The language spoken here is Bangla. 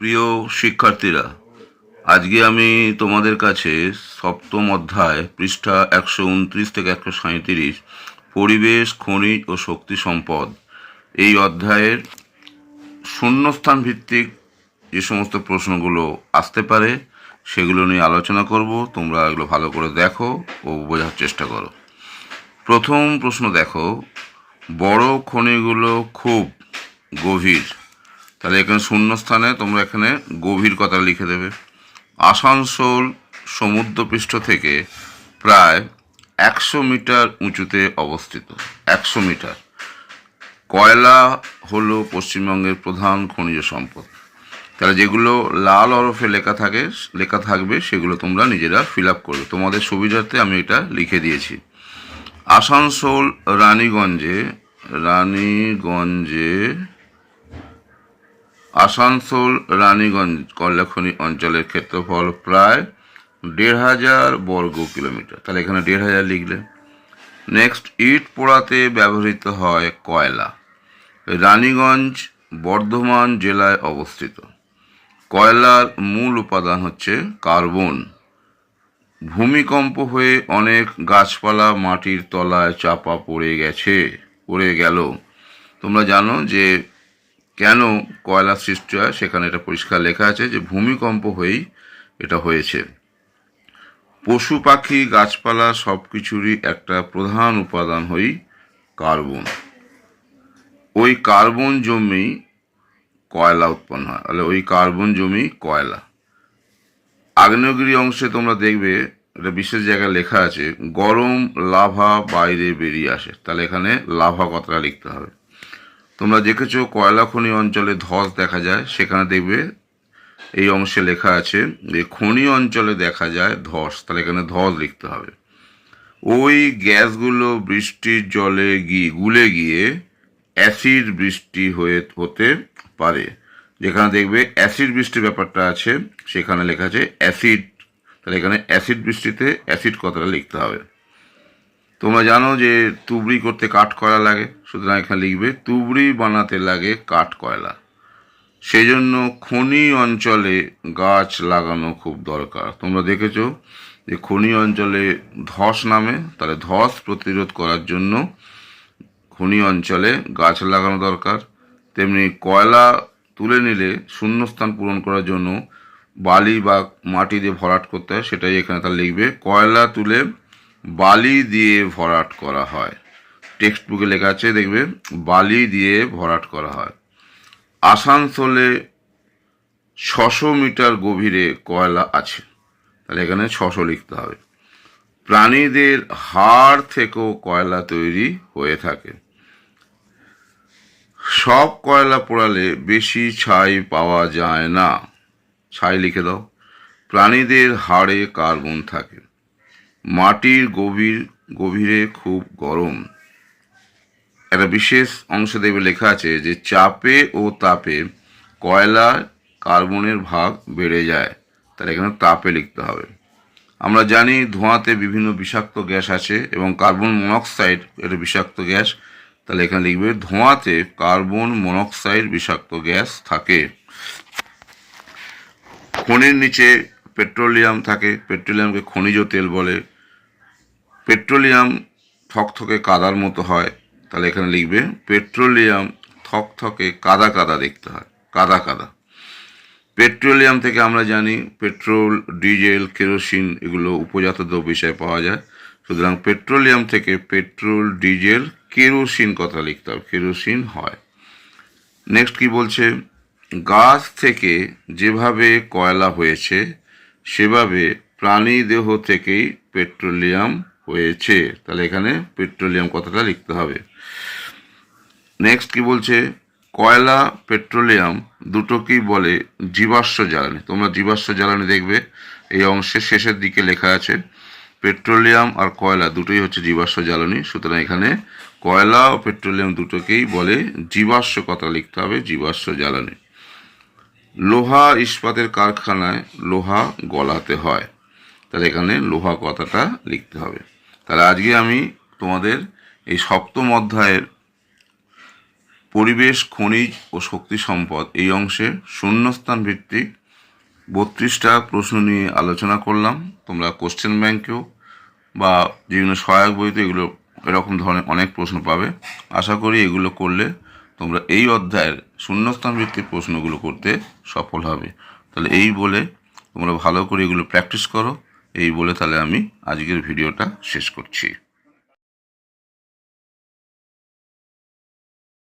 প্রিয় শিক্ষার্থীরা, আজকে আমি তোমাদের কাছে সপ্তম অধ্যায় পৃষ্ঠা একশো উনত্রিশ থেকে একশো সাঁত্রিশ পরিবেশ, খনিজ ও শক্তি সম্পদ এই অধ্যায়ের শূন্যস্থান ভিত্তিক যে সমস্ত প্রশ্নগুলো আসতে পারে, সেগুলো নিয়ে আলোচনা করব। তোমরা এগুলো ভালো করে দেখো ও বোঝার চেষ্টা করো। প্রথম প্রশ্ন দেখো, বড় খনিগুলো খুব গভীর। তাহলে এখানে শূন্যস্থানে তোমরা এখানে গভীর কথা লিখে দেবে। আসানসোল সমুদ্রপৃষ্ঠ থেকে প্রায় একশো মিটার উঁচুতে অবস্থিত। একশো মিটার। কয়লা হলো পশ্চিমবঙ্গের প্রধান খনিজ সম্পদ। তাহলে যেগুলো লাল অরফে লেখা থাকে, লেখা থাকবে, সেগুলো তোমরা নিজেরা ফিল আপ করবে। তোমাদের সুবিধার্থে আমি এটা লিখে দিয়েছি। আসানসোল, রানীগঞ্জে রানীগঞ্জে আসানসোল, রানীগঞ্জ কয়লাখনি অঞ্চলের ক্ষেত্রফল প্রায় দেড় হাজার বর্গ কিলোমিটার। তাহলে এখানে দেড় হাজার লিখলে। নেক্সট ইট পোড়াতে ব্যবহৃত হয় কয়লা। রানীগঞ্জ, বর্ধমান জেলায় অবস্থিত। কয়লার মূল উপাদান হচ্ছে কার্বন। ভূমিকম্প হয়ে অনেক গাছপালা মাটির তলায় চাপা পড়ে গেছে, পড়ে গেল। তোমরা জানো যে কেন কয়লা সৃষ্টি হয়? সেখানে এটা পরিষ্কার লেখা আছে যে ভূমিকম্প হয়েই এটা হয়েছে। পশু পাখি, গাছপালা সব কিছুরই একটা প্রধান উপাদান হই কার্বন। ওই কার্বন জমি কয়লা উৎপন্ন হয়। তাহলে ওই কার্বন জমি কয়লা। আগ্নেয়গিরি অংশে তোমরা দেখবে এটা বিশেষ জায়গায় লেখা আছে, গরম লাভা বাইরে বেরিয়ে আসে। তাহলে এখানে লাভা কথাটা লিখতে হবে। তোমরা দেখেছ কয়লা খনি অঞ্চলে ধস দেখা যায়, সেখানে দেখবে এই অংশে লেখা আছে যে খনি অঞ্চলে দেখা যায় ধস, তাহলে এখানে ধস লিখতে হবে। ওই গ্যাসগুলো বৃষ্টির জলে গিয়ে গুলে গিয়ে অ্যাসিড বৃষ্টি হয়ে হতে পারে। যেখানে দেখবে অ্যাসিড বৃষ্টির ব্যাপারটা আছে, সেখানে লেখা আছে অ্যাসিড। তাহলে এখানে অ্যাসিড বৃষ্টিতে অ্যাসিড কথাটা লিখতে হবে। তোমরা জানো যে তুবড়ি করতে কাঠ কয়লা লাগে? সুতরাং এখানে লিখবে, তুবড়ি বানাতে লাগে কাঠ কয়লা। সেই জন্য খনি অঞ্চলে গাছ লাগানো খুব দরকার। তোমরা দেখেছ যে খনি অঞ্চলে ধস নামে, তাহলে ধস প্রতিরোধ করার জন্য খনি অঞ্চলে গাছ লাগানো দরকার। তেমনি কয়লা তুলে নিলে শূন্যস্থান পূরণ করার জন্য বালি বা মাটি দিয়ে ভরাট করতে হয়, সেটাই এখানে তার লিখবে। কয়লা তুলে বালি দিয়ে ভরাট করা হয়। টেক্সট বুকে লেখা আছে, দেখবে, বালি দিয়ে ভরাট করা হয়। আসানসোলে ছশো মিটার গভীরে কয়লা আছে। তাহলে এখানে ছশো লিখতে হবে। প্রাণীদের হাড় থেকেও কয়লা তৈরি হয়ে থাকে। সব কয়লা পোড়ালে বেশি ছাই পাওয়া যায় না। ছাই লিখে দাও। প্রাণীদের হাড়ে কার্বন থাকে। মাটির গভীর, গভীরে খুব গরম। একটা বিশেষ অংশ দেবে লেখা আছে যে চাপে ও তাপে কয়লা কার্বনের ভাগ বেড়ে যায়। তাহলে এখানে তাপে লিখতে হবে। আমরা জানি ধোঁয়াতে বিভিন্ন বিষাক্ত গ্যাস আছে এবং কার্বন মনোক্সাইড, এটা বিষাক্ত গ্যাস, তাহলে এখানে লিখবে ধোঁয়াতে কার্বন মনোক্সাইড বিষাক্ত গ্যাস থাকে। খনির নিচে পেট্রোলিয়াম থাকে, পেট্রোলিয়ামকে খনিজ তেল বলে। পেট্রোলিয়াম থকথকে কাদার মতো হয়, তাহলে এখানে লিখবে, পেট্রোলিয়াম থকথকে কাদা কাদা দেখতে হয়, কাদা কাদা। পেট্রোলিয়াম থেকে আমরা জানি পেট্রোল, ডিজেল, কেরোসিন, এগুলো উপজাত দ্রব্য হিসাবে পাওয়া যায়। সুতরাং পেট্রোলিয়াম থেকে পেট্রোল, ডিজেল, কেরোসিন কথা লিখতে হবে, কেরোসিন হয়। নেক্সট কি বলছে? গাছ থেকে যেভাবে কয়লা হয়েছে সেভাবে প্রাণী দেহ থেকেই পেট্রোলিয়াম হয়েছে। তাহলে এখানে পেট্রোলিয়াম কথাটা লিখতে হবে। নেক্সট কি বলছে? কয়লা, পেট্রোলিয়াম দুটোকেই বলে জীবাশ্ম জ্বালানি। তোমরা জীবাশ্ম জ্বালানি দেখবে, এই অংশের শেষের দিকে লেখা আছে, পেট্রোলিয়াম আর কয়লা দুটোই হচ্ছে জীবাশ্ম জ্বালানি। সুতরাং এখানে কয়লা ও পেট্রোলিয়াম দুটোকেই বলে জীবাশ্ম কথা লিখতে হবে, জীবাশ্ম জ্বালানি। লোহা ইস্পাতের কারখানায় লোহা গলাতে হয়। তাহলে এখানে লোহা কথাটা লিখতে হবে। তাহলে আজকে আমি তোমাদের এই সপ্তম অধ্যায়ের পরিবেশ, খনিজ ও শক্তি সম্পদ এই অংশে শূন্যস্থান ভিত্তিক বত্রিশটা প্রশ্ন নিয়ে আলোচনা করলাম। তোমরা কোশ্চেন ব্যাংকেও বা যেগুলো সহায়ক বইতে এগুলো এরকম ধরনের অনেক প্রশ্ন পাবে। আশা করি এগুলো করলে তোমরা এই অধ্যায়ের শূন্যস্থান ভিত্তিক প্রশ্নগুলো করতে সফল হবে। তাহলে এই বলে তোমরা ভালো করে এগুলো প্র্যাকটিস করো। এই বলে তাহলে আমি আজকের ভিডিওটা শেষ করছি।